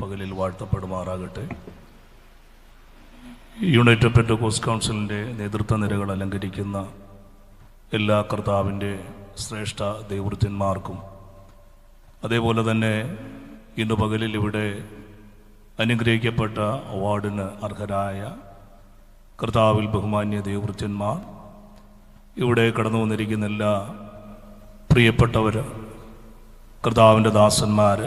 പകലിൽ വാഴ്ത്തപ്പെടുമാറാകട്ടെ. യുണൈറ്റഡ് പെറ്റകോസ് കൗൺസിലിന്റെ നേതൃത്വ നിരകൾ അലങ്കരിക്കുന്ന എല്ലാ കർത്താവിന്റെ ശ്രേഷ്ഠ ദൈവൃത്യന്മാർക്കും അതേപോലെ തന്നെ ഇന്ന് പകലിൽ ഇവിടെ അനുഗ്രഹിക്കപ്പെട്ട അവാർഡിന് അർഹരായ കർത്താവിൽ ബഹുമാന്യ ദൈവൃത്യന്മാർ ഇവിടെ കടന്നു വന്നിരിക്കുന്ന എല്ലാ പ്രിയപ്പെട്ടവർ കർത്താവിന്റെ ദാസന്മാർ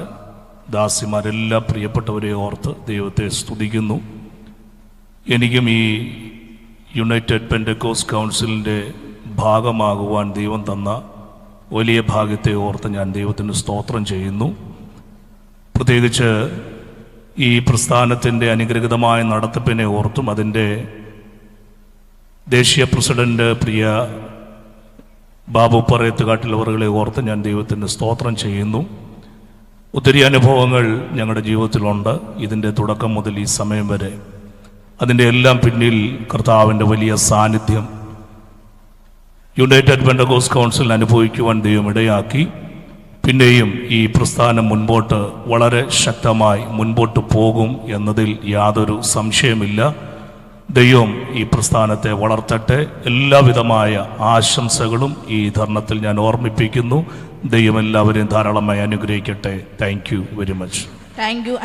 ദാസിമാരെല്ലാം പ്രിയപ്പെട്ടവരെ ഓർത്ത് ദൈവത്തെ സ്തുതിക്കുന്നു. എനിക്കും ഈ യുണൈറ്റഡ് പെൻഡക്കോസ് കൗൺസിലിന്റെ ഭാഗമാകുവാൻ ദൈവം തന്ന വലിയ ഭാഗ്യത്തെ ഓർത്ത് ഞാൻ ദൈവത്തിന് സ്തോത്രം ചെയ്യുന്നു. പ്രത്യേകിച്ച് ഈ പ്രസ്ഥാനത്തിന്റെ അനുഗ്രഹിതമായ നടത്തിപ്പിനെ ഓർത്തും അതിന്റെ ദേശീയ പ്രസിഡന്റ് പ്രിയ ബാബു പറയത്തുകാട്ടിലവറുകളെ ഓർത്ത് ഞാൻ ദൈവത്തിന് സ്തോത്രം ചെയ്യുന്നു. ഒത്തിരി അനുഭവങ്ങൾ ഞങ്ങളുടെ ജീവിതത്തിലുണ്ട്. ഇതിന്റെ തുടക്കം മുതൽ ഈ സമയം വരെ. അതിന്റെ എല്ലാം പിന്നിൽ കർത്താവിന്റെ വലിയ സാന്നിധ്യം. യുണൈറ്റഡ് പെൻഡഗോസ് കൗൺസിൽ അനുഭവിക്കുവാൻ ദൈവം ഇടയാക്കി. പിന്നെയും ഈ പ്രസ്ഥാനം മുൻപോട്ട് വളരെ ശക്തമായി മുൻപോട്ട് പോകും എന്നതിൽ യാതൊരു സംശയമില്ല ദൈവം ഈ പ്രസ്ഥാനത്തെ വളർത്തട്ടെ. എല്ലാവിധമായ ആശംസകളും ഈ ധർണത്തിൽ ഞാൻ ഓർമ്മിപ്പിക്കുന്നു. ദൈവം എല്ലാവരെയും ധാരാളമായി അനുഗ്രഹിക്കട്ടെ. Thank you very much thank you